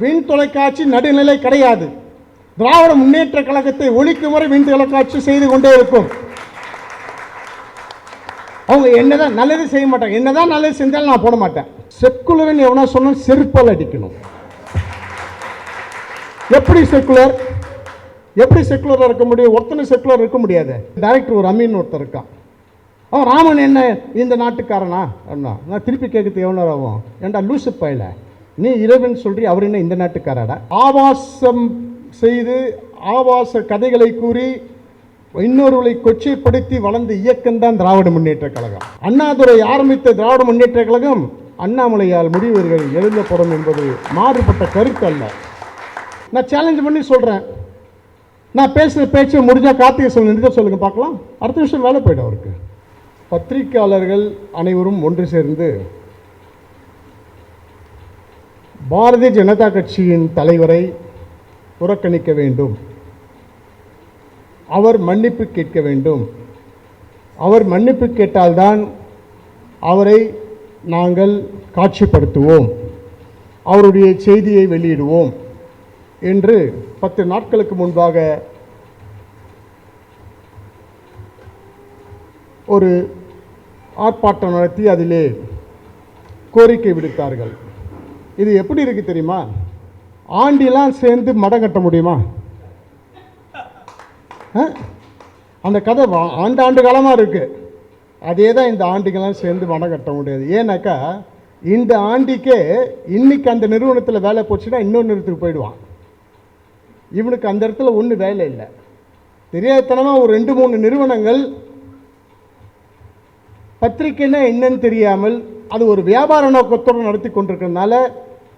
Win தொலைக்காட்சி நடுநிலை கிடையாது. திராவிட முன்னேற்ற கழகத்தை ஒழிக்கும் வரை விண் தொலைக்காட்சி செய்து கொண்டே இருக்கும். அவங்க என்னதான் நல்லது செய்ய மாட்டாங்க. என்னதான் நல்லது செஞ்சாலும் நான் போட மாட்டேன். செக்குலர்னு எவனா சொன்னா செருப்பால் அடிக்கணும். எப்படி செக்குலர்? எப்படி செக்குலராக இருக்க முடியும்? ஒருத்தனை செக்குலர் இருக்க முடியாது. டைரக்டர் ஒரு அமீன் ஒருத்தர் இருக்கான். அவன் ராமன் என்ன இந்த நாட்டுக்காரனா? அப்படின்னா நான் திருப்பி கேட்கறது எவ்வளோ ஆகும்? ஏண்டா லூசு பயில? நீ இறைவன் சொல்றி அவர் என்ன இந்த நாட்டுக்காரடா ஆபாசம் செய்து ஆபாச கதைகளை கூறி இன்னொருவரை கொச்சைப்படுத்தி வளர்ந்த இயக்கம் தான் திராவிட முன்னேற்ற கழகம். அண்ணாதுரை ஆரம்பித்த திராவிட முன்னேற்ற கழகம் அண்ணாமலையால் முடிவர்கள் எழுதப்படும் என்பது மாறுபட்ட கருத்து அல்ல. நான் சேலஞ்ச் பண்ணி சொல்கிறேன் நான் பேசுகிற பேச்சை முடிஞ்சால் கார்த்திகை சொல்ல நிறுத்த சொல்லுங்க பார்க்கலாம். அடுத்த விஷயம் வேலை போயிடும் அவருக்கு. பத்திரிக்கையாளர்கள் அனைவரும் ஒன்று சேர்ந்து பாரதிய ஜனதா கட்சியின் தலைவரை புறக்கணிக்க வேண்டும். அவர் மன்னிப்பு கேட்க வேண்டும். அவர் மன்னிப்பு கேட்டால்தான் அவரை நாங்கள் காட்சிப்படுத்துவோம். அவருடைய செய்தியை வெளியிடுவோம் என்று பத்து நாட்களுக்கு முன்பாக ஒரு ஆர்ப்பாட்டம் நடத்தி அதிலே கோரிக்கை விடுத்தார்கள். இது எப்படி இருக்குது தெரியுமா? ஆண்டிலாம் சேர்ந்து மடம் கட்ட முடியுமா? ஆ? அந்த கதை வா- ஆண்டு காலமாக இருக்குது அதே தான் இந்த ஆண்டிகள்லாம் சேர்ந்து மடம் கட்ட முடியாது. ஏன்னாக்கா இந்த ஆண்டிக்கே இன்னைக்கு அந்த நிறுவனத்தில் வேலை போச்சுன்னா இன்னொரு நிறுவனத்துக்கு போயிடுவான். இவனுக்கு அந்த இடத்துல ஒன்றும் வேலை இல்லை. தெரியாதனமாக ஒரு ரெண்டு மூணு நிறுவனங்கள் பத்திரிக்கைன்னா என்னன்னு தெரியாமல் அது ஒரு வியாபார நோக்கத்தோடு நடத்தி கொண்டிருக்கிறதுனால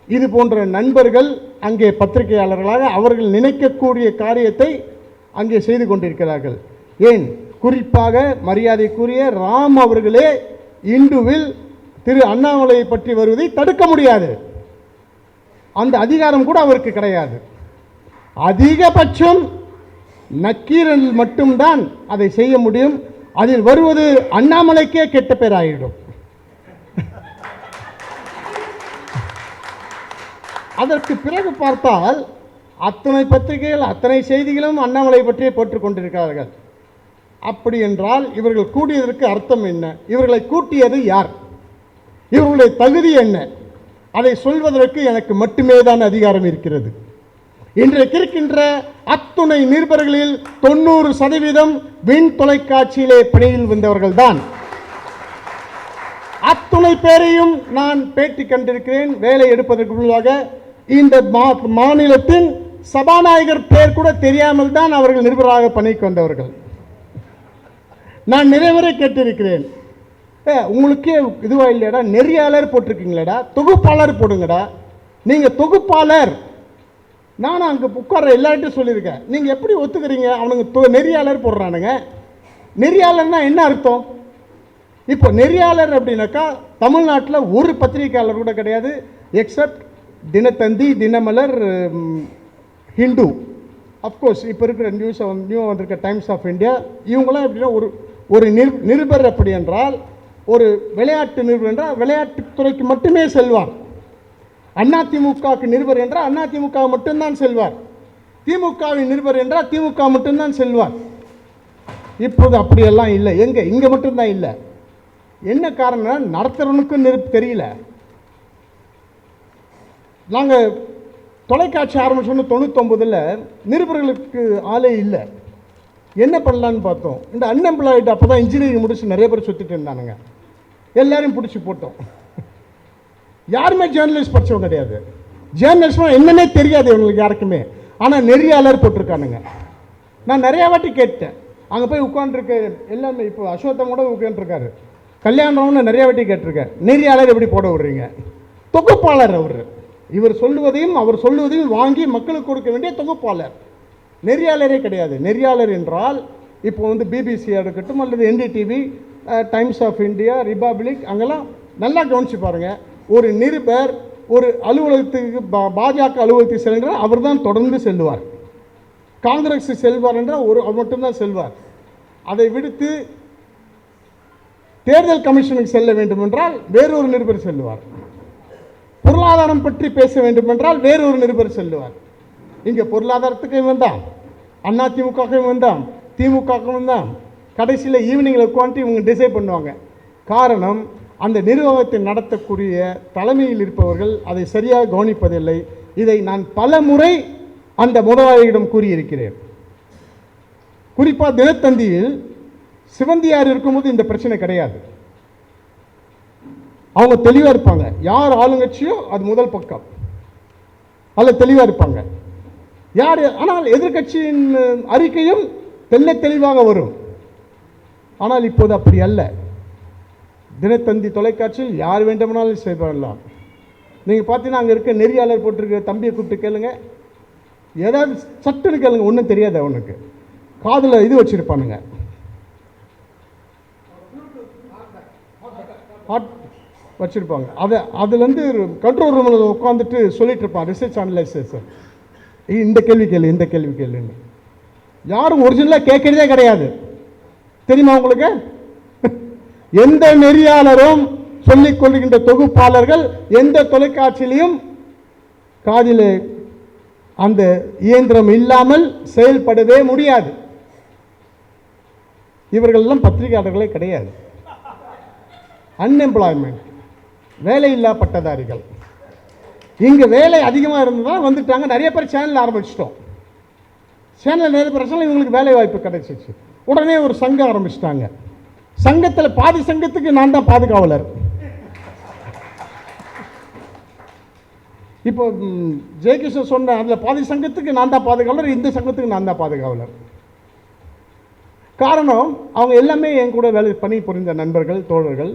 இது போன்ற நண்பர்கள் அங்கே பத்திரிகையாளர்களாக அவர்கள் நினைக்கக்கூடிய காரியத்தை அங்கே செய்து கொண்டிருக்கிறார்கள். ஏன்? குறிப்பாக மரியாதைக்குரிய ராம் அவர்களே இந்துவில் திரு அண்ணாமலையை பற்றி வருவதை தடுக்க முடியாது. அந்த அதிகாரம் கூட அவருக்கு கிடையாது. அதிகபட்சம் நக்கீரன் மட்டும்தான் அதை செய்ய முடியும். அதில் வருவது அண்ணாமலைக்கே கெட்ட பேராகிடும் அதற்கு பிறகு பார்த்தால் அத்தனை பத்திரிகைகள் அத்தனை செய்திகளும் அண்ணாமலை பற்றியே போட்டுக்கொண்டிருக்கிறார்கள் அப்படி என்றால் இவர்கள் கூடியதற்கு அர்த்தம் என்ன? இவர்களை கூட்டியது யார்? இவர்களுடைய தகுதி என்ன? அதை சொல்வதற்கு எனக்கு மட்டுமே தான் அதிகாரம் இருக்கிறது. இன்றைக்கு இருக்கின்ற அத்துணை நிருபர்களில் தொண்ணூறு சதவீதம் விண் தொலைக்காட்சியிலே பணியில் வந்தவர்கள் தான் அத்துணை பேரையும் நான் பேட்டி கண்டிருக்கிறேன். வேலை எடுப்பதற்கு முன்பாக இந்த மா- மாநிலத்தின் சபாநாயகர் பேர் கூட தெரியாமல் தான் அவர்கள் நிருபராக பணிக்கு வந்தவர்கள். நான் நிறைவரை கேட்டிருக்கிறேன். ஏ உங்களுக்கே இதுவாக இல்லையடா? நெறியாளர் போட்டிருக்கீங்களேடா? தொகுப்பாளர் போடுங்கடா. நீங்கள் தொகுப்பாளர். நானும் அங்கே உட்கார எல்லார்ட்டும் சொல்லியிருக்கேன். நீங்கள் எப்படி ஒத்துக்கிறீங்க? அவனுங்க தொ- நெறியாளர் போடுறானுங்க. நெறியாளர்னா என்ன அர்த்தம்? இப்போ நெறியாளர் அப்படின்னாக்கா தமிழ்நாட்டில் ஒரு பத்திரிகையாளர் கூட கிடையாது except Dinathanthi Dinamalar Hindu. Of course இப்போ இருக்கிற நியூஸ் நியூ வந்திருக்க டைம்ஸ் ஆஃப் இந்தியா இவங்களாம் எப்படின்னா ஒரு ஒரு நிரு நிருபர் அப்படி என்றால் ஒரு விளையாட்டு நிருபர் என்றால் விளையாட்டுத்துறைக்கு மட்டுமே செல்வார். அதிமுகவுக்கு நிருபர் என்றால் அதிமுக மட்டும்தான் செல்வார். திமுகவின் நிருபர் என்றால் திமுக மட்டும்தான் செல்வார். இப்போது அப்படியெல்லாம் இல்லை. எங்கே? இங்கே மட்டும்தான் இல்லை. என்ன காரணம் நடத்துகிறவனுக்கும் நெருப்பு தெரியல. நாங்கள் தொலைக்காட்சி ஆரம்பிச்சோன்னு தொண்ணூத்தொம்பதில் நிருபர்களுக்கு ஆளே இல்லை. என்ன பண்ணலான்னு பார்த்தோம். இந்த அன்எம்ப்ளாய்டு அப்போ தான் இன்ஜினியரிங் முடிச்சு நிறைய பேர் சுற்றிட்டு இருந்தானுங்க. எல்லாரையும் பிடிச்சி போட்டோம். யாருமே ஜேர்னலிஸ்ட் படிச்சவங்க கிடையாது. ஜேர்னலிஸ்ட்னா என்னன்னே தெரியாது இவங்களுக்கு யாருக்குமே. ஆனால் நெறியாளர் போட்டிருக்கானுங்க. நான் நிறையா வாட்டி கேட்டேன். அங்கே போய் உட்காந்துருக்க எல்லாமே இப்போ அசோத்தம் கூட உட்காந்துருக்காரு கல்யாணம்னு நிறைய வாட்டி கேட்டிருக்கேன். நெறியாளர் எப்படி போட விடுறீங்க? தொகுப்பாளர் அவர். இவர் சொல்லுவதையும் அவர் சொல்லுவதையும் வாங்கி மக்களுக்கு கொடுக்க வேண்டிய தொகுப்பாளர். நெறியாளரே கிடையாது. நெறியாளர் என்றால் இப்போ வந்து பிபிசியாக இருக்கட்டும் அல்லது NDTV Times of India Republic அங்கெல்லாம் நல்லா கவனிச்சு பாருங்கள் ஒரு நிருபர் ஒரு அலுவலகத்துக்கு பா- பாஜக அலுவலகத்துக்கு செல்கின்றார் அவர் தான் தொடர்ந்து செல்வார் காங்கிரஸ் செல்வார் என்றால் ஒரு அவர் மட்டும்தான் செல்வார். அதை விடுத்து தேர்தல் கமிஷனுக்கு செல்ல வேண்டும் என்றால் வேறொரு நிருபர் செல்வார் பொருளாதாரம் பற்றி பேச வேண்டும் என்றால் வேறொரு நிருபர் சொல்லுவார். இங்கே பொருளாதாரத்துக்கு வந்தான் அண்ணா திமுகவுக்கும் வந்தான் திமுகவுக்கும் வந்தான் கடைசியில் ஈவினிங்கில் உட்காந்து இவங்க டிசைட் பண்ணுவாங்க. காரணம் அந்த நிர்வாகத்தை நடத்தக்கூடிய தலைமையில் இருப்பவர்கள் அதை சரியாக கவனிப்பதில்லை. இதை நான் பல முறை அந்த முதலாளியிடம் கூறியிருக்கிறேன். குறிப்பாக தினத்தந்தியில் சிவந்தியார் இருக்கும்போது இந்த பிரச்சனை கிடையாது. அவங்க தெளிவாக இருப்பாங்க. யார் ஆளுங்கட்சியோ அது முதல் பக்கம். அதில் தெளிவாக இருப்பாங்க. யார் ஆனால் எதிர்க்கட்சியின் அறிக்கையும் தெல்ல தெளிவாக வரும். ஆனால் இப்போது அப்படி அல்ல. தினத்தந்தி தொலைக்காட்சியில் யார் வேண்டுமானாலும் செய்யப்படலாம் நீங்கள் பார்த்தீங்கன்னா அங்கே இருக்க நெறியாளர் போட்டிருக்க தம்பியை கூப்பிட்டு கேளுங்க. ஏதாவது சட்டுன்னு கேளுங்க ஒன்றும் தெரியாது அவனுக்கு. காதில் இது வச்சுருப்பானுங்க. ஹாட் வச்சுருப்பாங்க. அதை அதுலேருந்து கண்ட்ரோல் ரூமில் உட்காந்துட்டு சொல்லிட்டு இருப்பான் ரிசர்ச் சார் இந்த கேள்வி கேளு இந்த கேள்வி கேளுன்னு. யாரும் ஒரிஜினலாக கேட்கறதே கிடையாது. தெரியுமா உங்களுக்கு? எந்த நெறியாளரும் சொல்லிக் கொள்கின்ற தொகுப்பாளர்கள் எந்த தொலைக்காட்சியிலையும் காதில் அந்த இயந்திரம் இல்லாமல் செயல்படவே முடியாது. இவர்களெல்லாம் பத்திரிகையாளர்களே கிடையாது. அன்எம்ப்ளாய்மெண்ட் வேலையில்லா பட்டதாரிகள் இங்கே வேலை அதிகமாக இருந்ததால் வந்துட்டாங்க. நிறைய பேர் சேனல் ஆரம்பிச்சிட்டோம். சேனல் நிறைய பிரச்சனை இவங்களுக்கு வேலை வாய்ப்பு கிடைச்சிச்சு. உடனே ஒரு சங்கம் ஆரம்பிச்சிட்டாங்க. சங்கத்தில் பாதி சங்கத்துக்கு நான் தான் பாதுகாவலர். இப்போ ம், ஜெயகிருஷ்ணன் சொன்ன அதில் பாதி சங்கத்துக்கு நான் தான் பாதுகாவலர் இந்த சங்கத்துக்கு நான் தான் பாதுகாவலர். காரணம் அவங்க எல்லாமே என் கூட வேலை பணி புரிந்த நண்பர்கள் தோழர்கள்.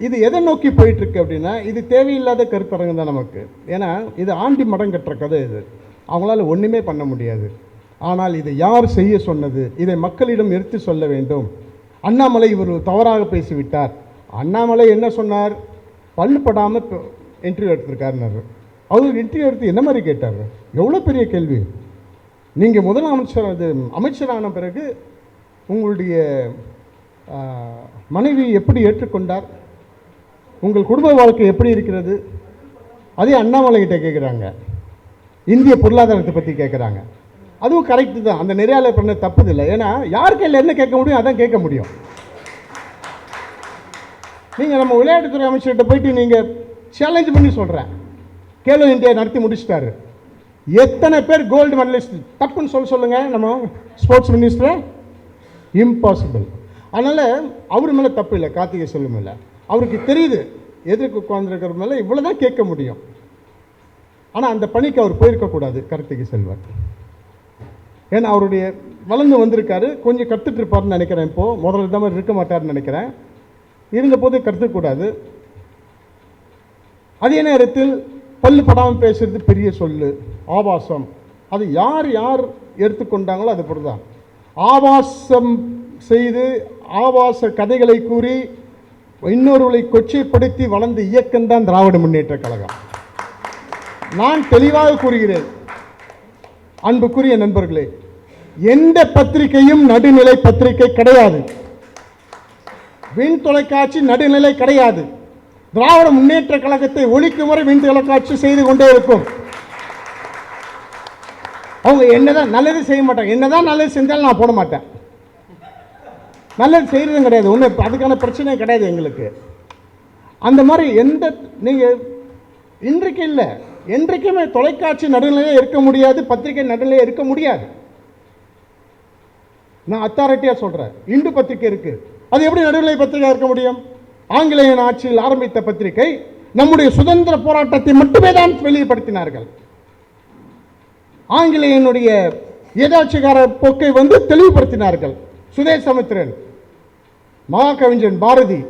இது எதை நோக்கி போயிட்டுருக்கு அப்படின்னா இது தேவையில்லாத கருத்தரங்கு தான் நமக்கு. ஏன்னா இது ஆண்டி மடம் கட்டுற கதை இது. அவங்களால ஒன்றுமே பண்ண முடியாது. ஆனால் இதை யார் செய்ய சொன்னது? இதை மக்களிடம் எடுத்து சொல்ல வேண்டும். அண்ணாமலை இவர் தவறாக பேசிவிட்டார். அண்ணாமலை என்ன சொன்னார்? பல்லுப்படாமல் இன்டர்வியூ எடுத்திருக்காருனாரு அவர் இன்டர்வியூ எடுத்து என்ன மாதிரி கேட்டார்? எவ்வளோ பெரிய கேள்வி. நீங்கள் முதலமைச்சர் அது அமைச்சரான பிறகு உங்களுடைய மனைவி எப்படி ஏற்றுக்கொண்டார்? உங்கள் குடும்ப வாழ்க்கை எப்படி இருக்கிறது? அதே அண்ணாமலை கிட்டே கேட்குறாங்க இந்திய பொருளாதாரத்தை பற்றி கேட்குறாங்க அதுவும் கரெக்டு தான். அந்த நிறையால பண்ண தப்புது இல்லை ஏன்னா யார் கையில் என்ன கேட்க முடியும் அதான் கேட்க முடியும். நீங்கள் நம்ம விளையாட்டுத்துறை அமைச்சர்கிட்ட போயிட்டு நீங்கள் சேலஞ்ச் பண்ணி சொல்கிறேன் கேலோ இந்தியா நடத்தி முடிச்சிட்டாரு. எத்தனை பேர் கோல்டு மெடலிஸ்ட் தப்புன்னு சொல்ல சொல்லுங்கள் நம்ம ஸ்போர்ட்ஸ் மினிஸ்டர் இம்பாசிபிள் அதனால் அவர் மேலே தப்பு இல்லை. கார்த்திகை செல்வம் இல்லை அவருக்கு தெரியுது எதிர்க்கு உட்கார்ந்துருக்கிற மேலே இவ்வளோ தான் கேட்க முடியும். ஆனால் அந்த பணிக்கு அவர் போயிருக்கக்கூடாது கருத்துக்கு செல்வன் ஏன்னா அவருடைய வளர்ந்து வந்திருக்காரு கொஞ்சம் கற்றுட்டு நினைக்கிறேன் இப்போது முதல்ல இந்த மாதிரி இருக்க மாட்டார்னு நினைக்கிறேன். இருந்தபோது கற்றுக்கூடாது அதே நேரத்தில் பல்லு படாமல் பேசுறது பெரிய சொல்லு ஆபாசம். அது யார் யார் எடுத்துக்கொண்டாங்களோ அது பொறுத்தான் ஆபாசம் செய்து ஆபாச கதைகளை கூறி இன்னொருவரை கொச்சைப்படுத்தி வளர்ந்த இயக்கம்தான் திராவிட முன்னேற்ற கழகம். நான் தெளிவாக கூறுகிறேன். அன்புக்குரிய நண்பர்களே எந்த பத்திரிகையும் நடுநிலை பத்திரிகை கிடையாது. விண் தொலைக்காட்சி நடுநிலை கிடையாது. திராவிட முன்னேற்ற கழகத்தை ஒழிக்கும் வரை விண் தொலைக்காட்சி செய்து கொண்டே இருக்கும். அவங்க என்னதான் நல்லது செய்ய மாட்டாங்க. என்னதான் நல்லது செஞ்சாலும் நான் போட மாட்டேன். நல்லது செய்கிறதும் கிடையாது. ஒன்றும் அதுக்கான பிரச்சனையும் கிடையாது எங்களுக்கு. அந்த மாதிரி எந்த நீங்கள் இன்றைக்கு இல்லை. என்றைக்குமே தொலைக்காட்சி நடுநிலையே இருக்க முடியாது பத்திரிகை நடுநிலையே இருக்க முடியாது. நான் அத்தாரிட்டியாக சொல்கிறேன் இந்து பத்திரிகை இருக்குது அது எப்படி நடுநிலை பத்திரிகை இருக்க முடியும்? ஆங்கிலேயன் ஆட்சியில் ஆரம்பித்த பத்திரிகை நம்முடைய சுதந்திர போராட்டத்தை மட்டுமே தான் வெளிப்படுத்தினார்கள். ஆங்கிலேயனுடைய ஏதாட்சிகார போக்கை வந்து தெளிவுபடுத்தினார்கள். சுதேசமித்திரன் மகாகவிஞன் பாரதி.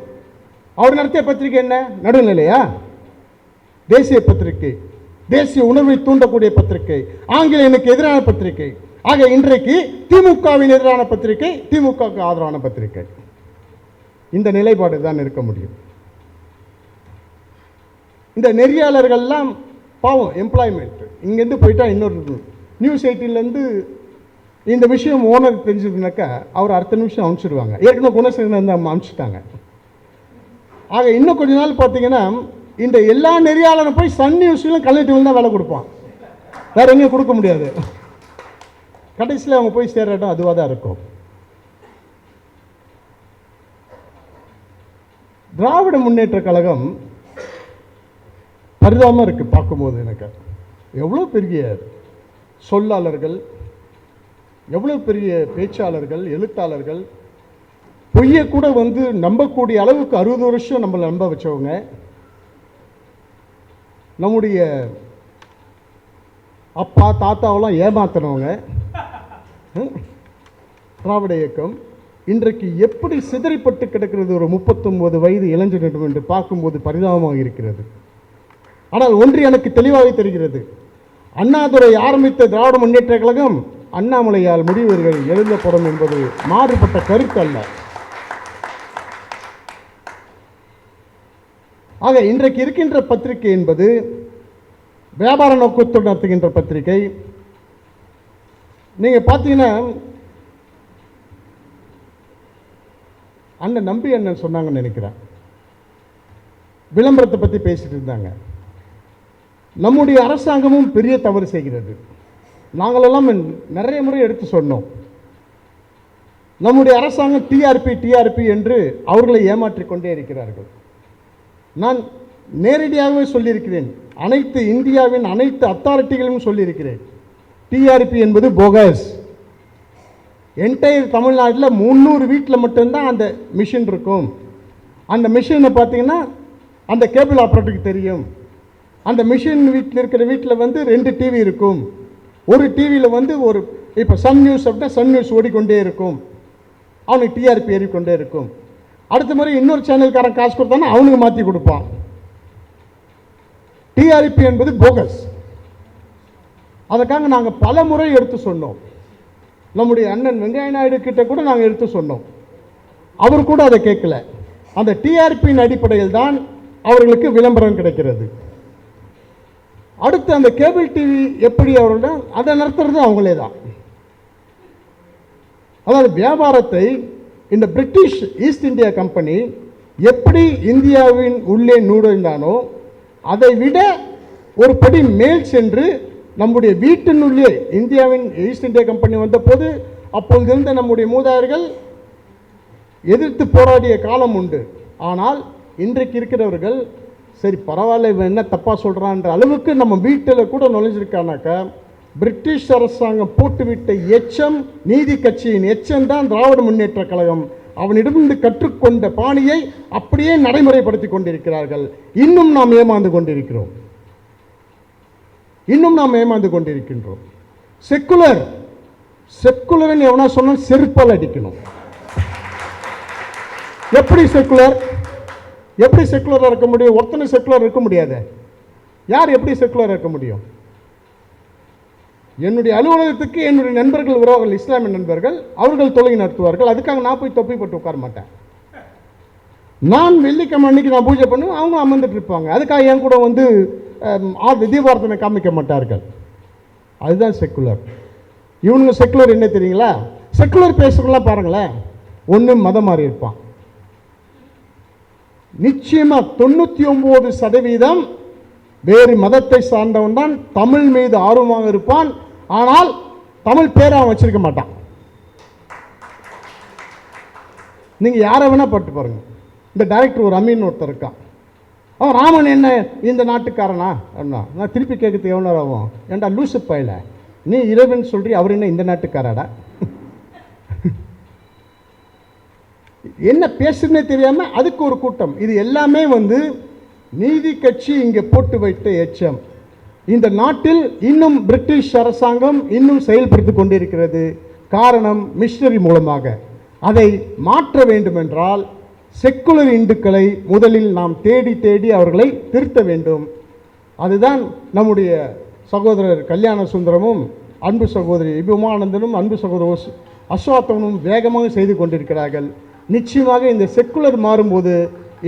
அவர் நடத்திய பத்திரிகை என்ன? நடுநிலையா? தேசிய பத்திரிகை. தேசிய உணர்வை தூண்டக்கூடிய பத்திரிகை. ஆங்கிலேயனுக்கு எதிரான பத்திரிகை. ஆக இன்றைக்கு திமுகவின் எதிரான பத்திரிகை திமுகவுக்கு ஆதரவான பத்திரிகை. இந்த நிலைப்பாடு தான் இருக்க முடியும். இந்த நெறியாளர்கள்லாம் பாவம் எம்ப்ளாய்மெண்ட் இங்கேருந்து போயிட்டா இன்னொரு நியூஸ் எயிட்டிலேருந்து இந்த விஷயம் ஓனர் தெரிஞ்சதுனாக்கா அவர் அடுத்த நிமிஷம் அனுப்பிச்சிடுவாங்க ஏற்கனவே குணசேகரன் வந்து அனுப்பிச்சிட்டாங்க ஆக இன்னும் கொஞ்ச நாள் பார்த்தீங்கன்னா இந்த எல்லா நெறியாளரும் போய் சன் நியூஸ்லையும் கல்யாணத்தில் தான் வேலை கொடுப்பான். வேற எங்கேயும் கொடுக்க முடியாது. கடைசியில் அவங்க போய் சேர்ற இடம் அதுவாக தான் இருக்கும். திராவிட முன்னேற்ற கழகம் பரிதாபமாக இருக்கு பார்க்கும்போது எனக்கு. எவ்வளோ பெரிய சொல்லாளர்கள் எவ்வளோ பெரிய பேச்சாளர்கள் எழுத்தாளர்கள் பொய்யை கூட வந்து நம்பக்கூடிய அளவுக்கு அறுபது வருஷம் நம்மளை நம்ப வச்சவங்க. நம்முடைய அப்பா தாத்தாவெல்லாம் ஏமாத்தினவங்க. திராவிட இயக்கம் இன்றைக்கு எப்படி சிதறிப்பட்டு கிடக்கிறது? ஒரு முப்பத்தொன்பது வயது இளைஞரிடம் என்று பார்க்கும்போது பரிதாபமாக இருக்கிறது. ஆனால் ஒன்று எனக்கு தெளிவாக தெரிகிறது. அண்ணாதுரை ஆரம்பித்த திராவிட முன்னேற்ற கழகம் அண்ணாமலையால் முடிவுகள் எழுதப்படும் என்பது மாறுபட்ட கருத்து அல்ல ஆக இன்றைக்கு இருக்கின்ற பத்திரிகை என்பது வியாபார நோக்கத்துடன் நடத்துகின்ற பத்திரிகை. நீங்கள் பார்த்தீங்கன்னா அண்ணன் நம்பி அண்ணன் சொன்னாங்கன்னு நினைக்கிறேன். விளம்பரத்தை பற்றி பேசிட்டு இருந்தாங்க. நம்முடைய அரசாங்கமும் பெரிய தவறு செய்கிறது. நாங்களெல்லாம் நிறைய முறை எடுத்து சொன்னோம். நம்முடைய அரசாங்கம் டிஆர்பி டிஆர்பி என்று அவர்களை ஏமாற்றிக் கொண்டே இருக்கிறார்கள். நான் நேரடியாகவே சொல்லியிருக்கிறேன். அனைத்து இந்தியாவின் அனைத்து அத்தாரிட்டிகளும் சொல்லியிருக்கிறேன். டிஆர்பி என்பது போகஸ் என்டையர் தமிழ்நாட்டில் முந்நூறு வீட்டில் மட்டும்தான் அந்த மிஷின் இருக்கும். அந்த மிஷினை பார்த்தீங்கன்னா அந்த கேபிள் ஆப்ரேட்டருக்கு தெரியும். அந்த மிஷின் வீட்டில் இருக்கிற வீட்டில் வந்து ரெண்டு டிவி இருக்கும். ஒரு டிவியில் வந்து ஒரு இப்போ சன் நியூஸ் அப்படின்னா சன் நியூஸ் ஓடிக்கொண்டே இருக்கும். அவனுக்கு டிஆர்பி ஏறிக்கொண்டே இருக்கும். அடுத்த முறை இன்னொரு சேனல்காரன் காசு கொடுத்தானா அவனுக்கு மாற்றி கொடுப்பான். டிஆர்பி என்பது போகஸ் அதுக்காக நாங்கள் பல முறை எடுத்து சொன்னோம். நம்முடைய அண்ணன் வெங்கைய நாயுடு கிட்ட கூட நாங்கள் எடுத்து சொன்னோம். அவர் கூட அதை கேட்கல. அந்த டிஆர்பியின் அடிப்படையில் தான் அவர்களுக்கு விளம்பரம் கிடைக்கிறது. அடுத்து அந்த கேபிள் டிவி எப்படி அவர்களோட அதை நடத்துறது அவங்களே தான் அதாவது வியாபாரத்தை இந்த பிரிட்டிஷ் ஈஸ்ட் இந்தியா கம்பெனி எப்படி இந்தியாவின் உள்ளே நுழைந்தானோ அதை விட ஒரு படி மேல் சென்று நம்முடைய வீட்டினுள்ளே இந்தியாவின் ஈஸ்ட் இந்தியா கம்பெனி வந்தபோது அப்பொழுது இருந்த நம்முடைய மூதாதையர்கள் எதிர்த்து போராடிய காலம் உண்டு. ஆனால் இன்றைக்கு இருக்கிறவர்கள் சரி பரவாயில்ல இவன் என்ன தப்பாக சொல்கிறான்ற அளவுக்கு நம்ம வீட்டில் கூட நுழைஞ்சிருக்கானாக்கா பிரிட்டிஷ் அரசாங்கம் போட்டுவிட்ட எச்சம் நீதி கட்சியின் எச்சம் தான் திராவிட முன்னேற்ற கழகம். அவனிடமிருந்து கற்றுக்கொண்ட பாணியை அப்படியே நடைமுறைப்படுத்தி கொண்டிருக்கிறார்கள். இன்னும் நாம் ஏமாந்து கொண்டிருக்கிறோம். இன்னும் நாம் ஏமாந்து கொண்டிருக்கின்றோம். செக்குலர் செக்குலர்னு எவனா சொன்னால் செருப்பால் அடிக்கணும். எப்படி செக்குலர் எப்படி செக்குலராக இருக்க முடியும்? ஒருத்தனை செக்குலர் இருக்க முடியாது. யார் எப்படி செக்குலர் இருக்க முடியும்? என்னுடைய அலுவலகத்துக்கு என்னுடைய நண்பர்கள் உறவுகள் இஸ்லாமிய நண்பர்கள் அவர்கள் தொழுகை நடத்துவார்கள். அதுக்காக நான் போய் தொப்பி போட்டு உட்கார மாட்டேன். நான் வெள்ளிக்கிழமை அன்னைக்கு நான் பூஜை பண்ணுவேன். அவங்க அமர்ந்துட்டு இருப்பாங்க. அதுக்காக என் கூட வந்து அம், தீபார்த்தனை காமிக்க மாட்டார்கள். அதுதான் செக்குலர் இவனுங்க செக்குலர் என்ன தெரியுங்களா? செக்குலர் பேசுறவங்களாம் பாருங்களேன். ஒன்று மதம் மாறி இருப்பான். நிச்சயமா தொண்ணூற்றி ஒம்பது சதவீதம் வேறு மதத்தை சார்ந்தவன் தான் தமிழ் மீது ஆர்வமாக இருப்பான். ஆனால் தமிழ் பேரை அவன் வச்சிருக்க மாட்டான். நீங்கள் யாரை வேணால் பட்டு பாருங்க. இந்த டைரக்டர் ஒரு அமீன் ஒருத்தர் இருக்கான் அவன் ராமன் என்ன இந்த நாட்டுக்காரனா? அப்படின்னா நான் திருப்பி கேட்கறது எவ்வளோ ஆகும்? ஏன்டா லூசு பயில. நீ இரவுன்னு சொல்கிறீ அவர் என்ன இந்த நாட்டுக்காராடா என்ன பேசுறதுனே தெரியாமல் அதுக்கு ஒரு கூட்டம். இது எல்லாமே வந்து நீதி கட்சி இங்கே போட்டு வைத்த எச்சம். இந்த நாட்டில் இன்னும் பிரிட்டிஷ் அரசாங்கம் இன்னும் செயல்படுத்தி கொண்டிருக்கிறது. காரணம் மிஷினரி மூலமாக. அதை மாற்ற வேண்டுமென்றால் செக்குலர் இந்துக்களை முதலில் நாம் தேடி தேடி அவர்களை திருத்த வேண்டும். அதுதான் நம்முடைய சகோதரர் கல்யாண சுந்தரமும் அன்பு சகோதரி விமானந்தனும் அன்பு சகோதரர் அஸ்- அஸ்வாத்தவனும் வேகமாக செய்து கொண்டிருக்கிறார்கள். நிச்சயமாக இந்த செக்குலர் மாறும்போது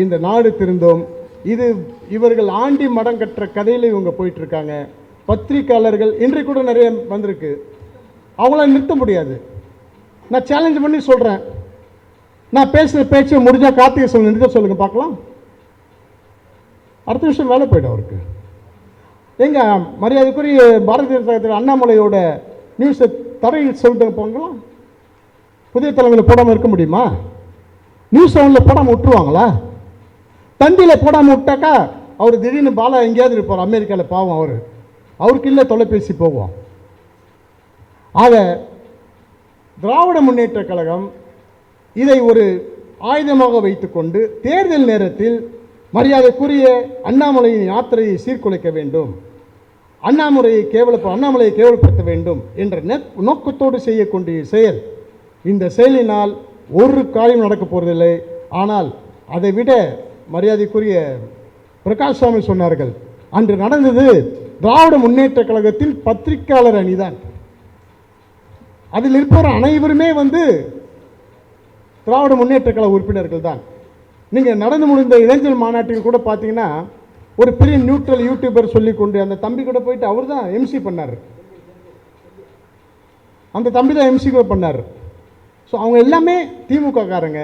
இந்த நாடு திருந்தோம். இது இவர்கள் ஆண்டி மடம் கட்டுற கதையில் இவங்க போயிட்டுருக்காங்க. பத்திரிக்கையாளர்கள் இன்றைக்கு கூட நிறைய வந்திருக்கு. அவங்களாம் நிறுத்த முடியாது. நான் சேலஞ்ச் பண்ணி சொல்கிறேன் நான் பேசுகிற பேச்சை முடிஞ்சால் கார்த்திகை சொல்லுங்க. நிறுத்த சொல்லுங்கள் பார்க்கலாம். அடுத்த விஷயம் வேலை போய்டும் அவருக்கு. எங்க மரியாதைக்குரிய பாரதிய ஜனதா அண்ணாமலையோட நியூஸை தரையில் சொல்லிட்டு போங்களா புதிய தலைமையில் போடாமல் இருக்க முடியுமா? நியூஸ் செவனில் போடாமல் விட்டுருவாங்களா தந்தியில் போடாமல் விட்டாக்கா அவர் திடீர்னு பாலா எங்கேயாவது இருப்பார் அமெரிக்காவில் பாவம் அவர். அவருக்கு இல்லை தொலைபேசி போவோம் ஆக திராவிட முன்னேற்ற கழகம் இதை ஒரு ஆயுதமாக வைத்துக்கொண்டு தேர்தல் நேரத்தில் மரியாதைக்குரிய அண்ணாமலையின் யாத்திரையை சீர்குலைக்க வேண்டும். அண்ணாமலையை கேவல அண்ணாமலையை கேவலப்படுத்த வேண்டும் என்ற நெக்- நோக்கத்தோடு செய்யக்கூடிய செயல் இந்த செயலினால் ஒரு காரியம் நடக்க போவதில்லை ஆனால் அதை விட மரியாதைக்குரிய பிரகாஷ் சுவாமி சொன்னார்கள் அன்று நடந்தது திராவிட முன்னேற்ற கழகத்தின் பத்திரிகையாளர் அணிதான். அதில் இருப்பவர் அனைவருமே வந்து திராவிட முன்னேற்ற கழக உறுப்பினர்கள் தான். நீங்கள் நடந்து முடிந்த இளைஞர் மாநாட்டில் கூட பார்த்தீங்கன்னா ஒரு பெரிய நியூட்ரல் யூடியூபர் சொல்லி கொண்டு அந்த தம்பி கூட போயிட்டு அவர் தான் எம்சி பண்ணார். அந்த தம்பி தான் எம்சி கூட பண்ணார். ஸோ அவங்க எல்லாமே திமுககாரங்க.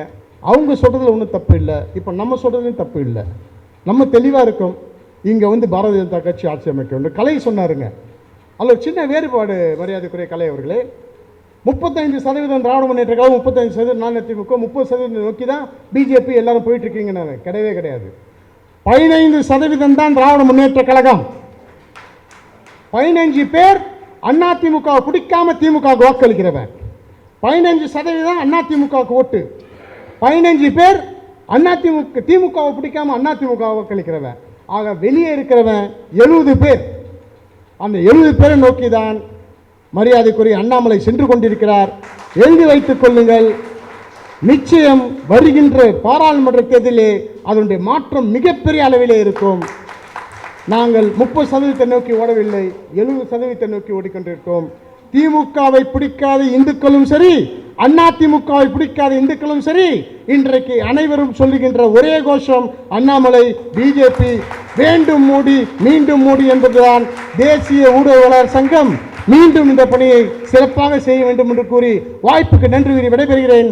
அவங்க சொல்கிறதுல ஒன்றும் தப்பு இல்லை. இப்போ நம்ம சொல்கிறதுலையும் தப்பு இல்லை. நம்ம தெளிவாக இருக்கோம். இங்கே வந்து பாரதிய ஜனதா கட்சி ஆட்சி அமைக்க வேண்டும். கலை சொன்னாருங்க. அதில் ஒரு சின்ன வேறுபாடு மரியாதைக்குரிய கலை அவர்களே. முப்பத்தஞ்சு சதவீதம் திராவிட முன்னேற்ற கழகம் முப்பத்தஞ்சு சதவீதம் நான் திமுக முப்பது சதவீதம் நோக்கி தான் பிஜேபி எல்லாரும் போயிட்டு இருக்கீங்க நான் கிடையவே கிடையாது. பதினைந்து சதவீதம் தான் திராவிட முன்னேற்ற கழகம். பதினஞ்சு பேர் அண்ணா திமுக பிடிக்காம திமுக வாக்களிக்கிறவன் பதினஞ்சு சதவீதம் அண்ணா ஓட்டு. பதினஞ்சு பேர் அண்ணா திமுக திமுகவை பிடிக்காம அண்ணா கழிக்கிறவன் ஆக வெளியே இருக்கிறவன் எழுபது பேர். அந்த எழுபது பேரை நோக்கி தான் மரியாதைக்குரிய அண்ணாமலை சென்று கொண்டிருக்கிறார். எழுதி வைத்துக் கொள்ளுங்கள். நிச்சயம் வருகின்ற பாராளுமன்ற தேர்தலிலே அதனுடைய மாற்றம் மிகப்பெரிய அளவிலே இருக்கும். நாங்கள் முப்பது சதவீதத்தை நோக்கி ஓடவில்லை எழுபது சதவீதத்தை நோக்கி ஓடிக்கொண்டிருக்கோம். திமுகவை பிடிக்காத இந்துக்களும் சரி அண்ணா திமுகவை பிடிக்காத இந்துக்களும் சரி இன்றைக்கு அனைவரும் சொல்லுகின்ற ஒரே கோஷம் அண்ணாமலை பிஜேபி வேண்டும் மூடி மீண்டும் மூடி என்பதுதான் தேசிய ஊடகவாளர் சங்கம். மீண்டும் இந்த பணியை சிறப்பாக செய்ய வேண்டும் என்று கூறி வாய்ப்புக்கு நன்றி கூறி விடைபெறுகிறேன்.